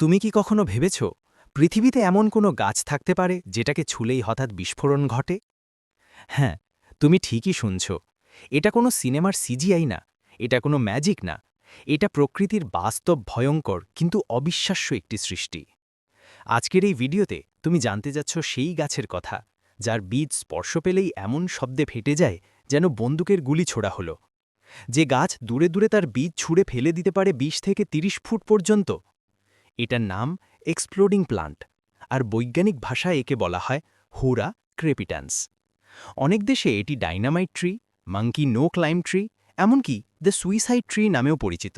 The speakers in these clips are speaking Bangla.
তুমি কি কখনো ভেবেছ, পৃথিবীতে এমন কোনো গাছ থাকতে পারে যেটাকে ছুলেই হঠাৎ বিস্ফোরণ ঘটে? হ্যাঁ তুমি ঠিকই শুনছ। এটা কোনো সিনেমার সিজিআই না, এটা কোনো ম্যাজিক না। এটা প্রকৃতির বাস্তব ভয়ঙ্কর কিন্তু অবিশ্বাস্য একটি সৃষ্টি। আজকের এই ভিডিওতে তুমি জানতে যাচ্ছ সেই গাছের কথা, যার বীজ স্পর্শ পেলেই এমন শব্দে ফেটে যায় যেন বন্দুকের গুলি ছোড়া হলো। যে গাছ দূরে দূরে তার বীজ ছুঁড়ে ফেলে দিতে পারে ২০ থেকে ৩০ ফুট পর্যন্ত এটার নাম এক্সপ্লোডিং প্লান্ট, আর বৈজ্ঞানিক ভাষায় একে বলা হয় হুরা ক্রেপিটান্স। অনেক দেশে এটি dynamite tree, monkey no climb tree, এমনকি দ্য সুইসাইড ট্রি নামেও পরিচিত।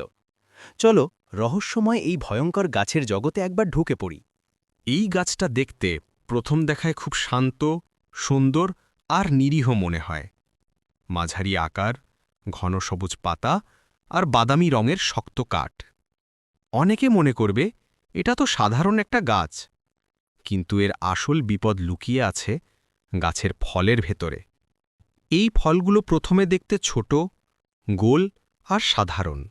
চলো, রহস্যময় এই ভয়ঙ্কর গাছের জগতে একবার ঢুকে পড়ি। এই গাছটা দেখতে প্রথম দেখায় খুব শান্ত, সুন্দর আর নিরীহ মনে হয়। মাঝারি আকার, ঘন সবুজ পাতা আর বাদামি রঙের শক্ত কাঠ। অনেকে মনে করবে এটা তো সাধারণ একটা গাছ। কিন্তু এর আসল বিপদ লুকিয়ে আছে গাছের ফলের ভেতরে। এই ফলগুলো প্রথমে দেখতে ছোট, গোল আর সাধারণ।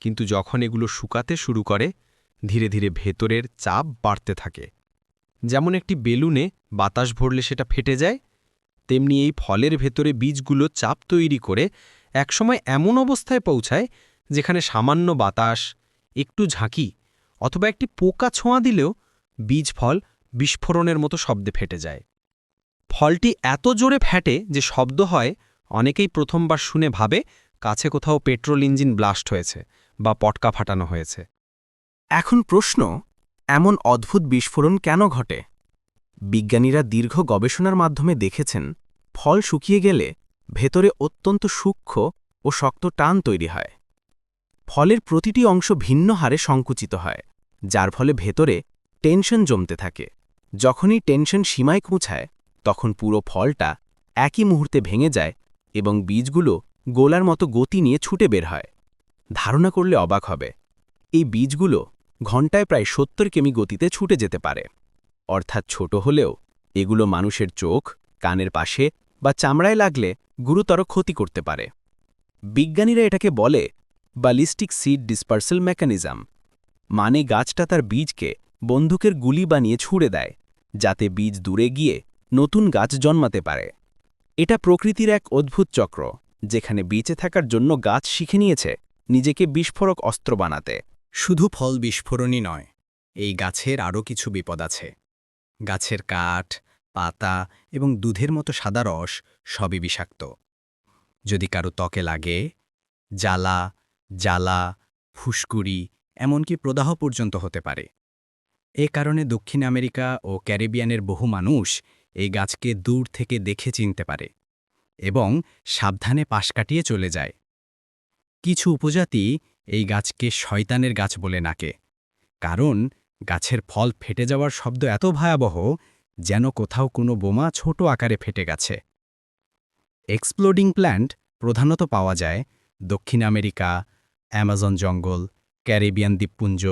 কিন্তু যখন এগুলো শুকাতে শুরু করে, ধীরে ধীরে ভেতরের চাপ বাড়তে থাকে। যেমন একটি বেলুনে বাতাস ভরলে সেটা ফেটে যায়, তেমনি এই ফলের ভেতরে বীজগুলো চাপ তৈরি করে একসময় এমন অবস্থায় পৌঁছায় যেখানে সামান্য বাতাস, একটু ঝাঁকি অথবা একটি পোকা ছোঁয়া দিলেও বীজ ফল বিস্ফোরণের মতো শব্দে ফেটে যায়। ফলটি এত জোরে ফ্যাটে যে শব্দ হয়, অনেকেই প্রথমবার শুনে ভাবে কাছে কোথাও পেট্রোল ইঞ্জিন ব্লাস্ট হয়েছে বা পটকা ফাটানো হয়েছে। এখন প্রশ্ন, এমন অদ্ভুত বিস্ফোরণ কেন ঘটে? বিজ্ঞানীরা দীর্ঘ গবেষণার মাধ্যমে দেখেছেন, ফল শুকিয়ে গেলে ভেতরে অত্যন্ত সূক্ষ্ম ও শক্ত টান তৈরি হয়। ফলের প্রতিটি অংশ ভিন্ন হারে সংকুচিত হয়। যার ফলে ভেতরে টেনশন জমতে থাকে। যখনই টেনশন সীমায় পৌঁছায়, তখন পুরো ফলটা একই মুহূর্তে ভেঙে যায় এবং বীজগুলো গোলার মতো গতি নিয়ে ছুটে বের হয়। ধারণা করলে অবাক হবে, এই বীজগুলো ঘণ্টায় প্রায় সত্তর কেমি গতিতে ছুটে যেতে পারে। অর্থাৎ ছোট হলেও এগুলো মানুষের চোখ, কানের পাশে বা চামড়ায় লাগলে গুরুতর ক্ষতি করতে পারে। বিজ্ঞানীরা এটাকে বলে বালিস্টিক সিড ডিসপার্সেল মেকানিজম মানে গাছটা তার বীজকে বন্দুকের গুলি বানিয়ে ছুড়ে দেয়, যাতে বীজ দূরে গিয়ে নতুন গাছ জন্মাতে পারে। এটা প্রকৃতির এক অদ্ভুত চক্র, যেখানে বেঁচে থাকার জন্য গাছ শিখে নিয়েছে নিজেকে বিস্ফোরক অস্ত্র বানাতে। শুধু ফল বিস্ফোরণই নয়, এই গাছের আরও কিছু বিপদ আছে। গাছের কাঠ, পাতা এবং দুধের মতো সাদা রস সবই বিষাক্ত। যদি কারও ত্বকে লাগে, জ্বালা জ্বালা, ফুসকুড়ি এমনকি প্রদাহ পর্যন্ত হতে পারে। এ কারণে দক্ষিণ আমেরিকা ও ক্যারিবিয়ানের বহু মানুষ এই গাছকে দূর থেকে দেখে চিনতে পারে এবং সাবধানে পাশ কাটিয়ে চলে যায়। কিছু উপজাতি এই গাছকে শয়তানের গাছ বলে নাকে, কারণ গাছের ফল ফেটে যাওয়ার শব্দ এত ভয়াবহ যেন কোথাও কোনো বোমা ছোট আকারে ফেটে গেছে। এক্সপ্লোডিং প্ল্যান্ট প্রধানত পাওয়া যায় দক্ষিণ আমেরিকা, অ্যামাজন জঙ্গল ক্যারিবিয়ান দ্বীপপুঞ্জ,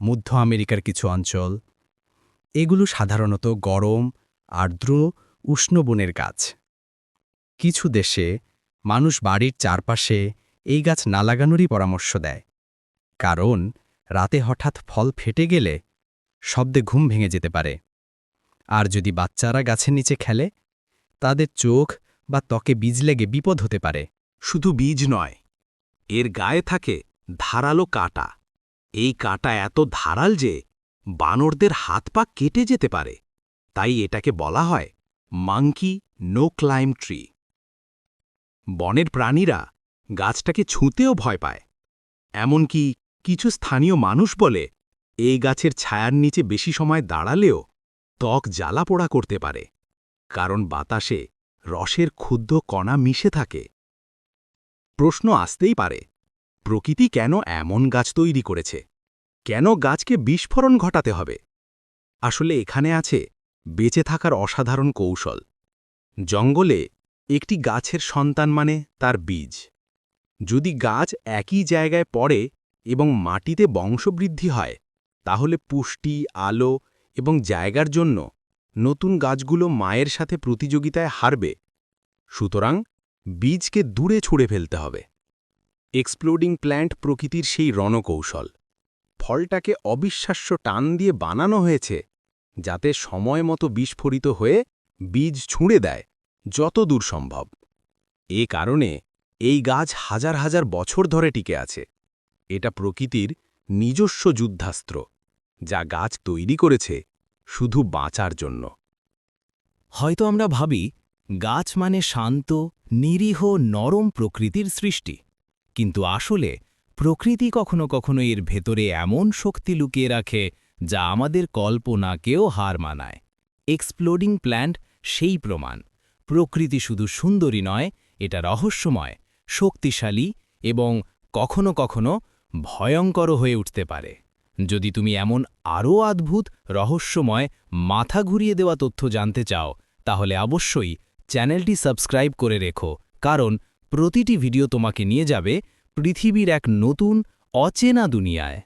মধ্য আমেরিকার কিছু অঞ্চল। এগুলো সাধারণত গরম আর্দ্র উষ্ণ বনের গাছ। কিছু দেশে মানুষ বাড়ির চারপাশে এই গাছ না লাগানোরই পরামর্শ দেয়। কারণ রাতে হঠাৎ ফল ফেটে গেলে শব্দে ঘুম ভেঙে যেতে পারে। আর যদি বাচ্চারা গাছের নিচে খেলে, তাদের চোখ বা ত্বকে বীজ লেগে বিপদ হতে পারে। শুধু বীজ নয়, এর গায়ে থাকে ধারালো কাটা। এই কাটা এত ধারাল যে বানরদের হাত পা কেটে যেতে পারে। তাই এটাকে বলা হয় মাংকি নো ক্লাইম ট্রি। বনের প্রাণীরা গাছটাকে ছুঁতেও ভয় পায়। এমনকি কিছু স্থানীয় মানুষ বলে এই গাছের ছায়ার নিচে বেশি সময় দাঁড়ালেও ত্বক জ্বালা পোড়া করতে পারে, কারণ বাতাসে রসের ক্ষুদ্র কণা মিশে থাকে। প্রশ্ন আসতেই পারে প্রকৃতি কেন এমন গাছ তৈরি করেছে? কেন গাছকে বিস্ফোরণ ঘটাতে হবে? আসলে এখানে আছে বেঁচে থাকার অসাধারণ কৌশল। জঙ্গলে একটি গাছের সন্তান মানে তার বীজ। যদি গাছ একই জায়গায় পড়ে এবং মাটিতে বংশবৃদ্ধি হয়, তাহলে পুষ্টি, আলো এবং জায়গার জন্য নতুন গাছগুলো মায়ের সাথে প্রতিযোগিতায় হারবে। সুতরাং বীজকে দূরে ছুঁড়ে ফেলতে হবে। এক্সপ্লোডিং প্ল্যান্ট প্রকৃতির সেই রণকৌশল। ফলটাকে অবিশ্বাস্য টান দিয়ে বানানো হয়েছে, যাতে সময় মতো বিস্ফোরিত হয়ে বীজ ছুঁড়ে দেয়, যত দূর সম্ভব। এ কারণে এই গাছ হাজার হাজার বছর ধরে টিকে আছে। এটা প্রকৃতির নিজস্ব যুদ্ধাস্ত্র, যা গাছ তৈরি করেছে শুধু বাঁচার জন্য। হয়তো আমরা ভাবি, গাছ মানে শান্ত, নিরীহ, নরম প্রকৃতির সৃষ্টি। কিন্তু আসলে প্রকৃতি কখনো কখনো এর ভেতরে এমন শক্তি লুকিয়ে রাখে যা আমাদের কল্পনাকেও হার মানায়। এক্সপ্লোডিং প্ল্যান্ট সেই প্রমাণ। প্রকৃতি শুধু সুন্দরী নয়, এটা রহস্যময়, শক্তিশালী এবং কখনো কখনো ভয়ঙ্কর হয়ে উঠতে পারে। যদি তুমি এমন আরও অদ্ভুত, রহস্যময়, মাথা ঘুরিয়ে দেওয়া তথ্য জানতে চাও, তাহলে অবশ্যই চ্যানেলটি সাবস্ক্রাইব করে রেখো, কারণ প্রতিটি ভিডিও তোমাকে নিয়ে যাবে পৃথিবীর এক নতুন অচেনা দুনিয়ায়।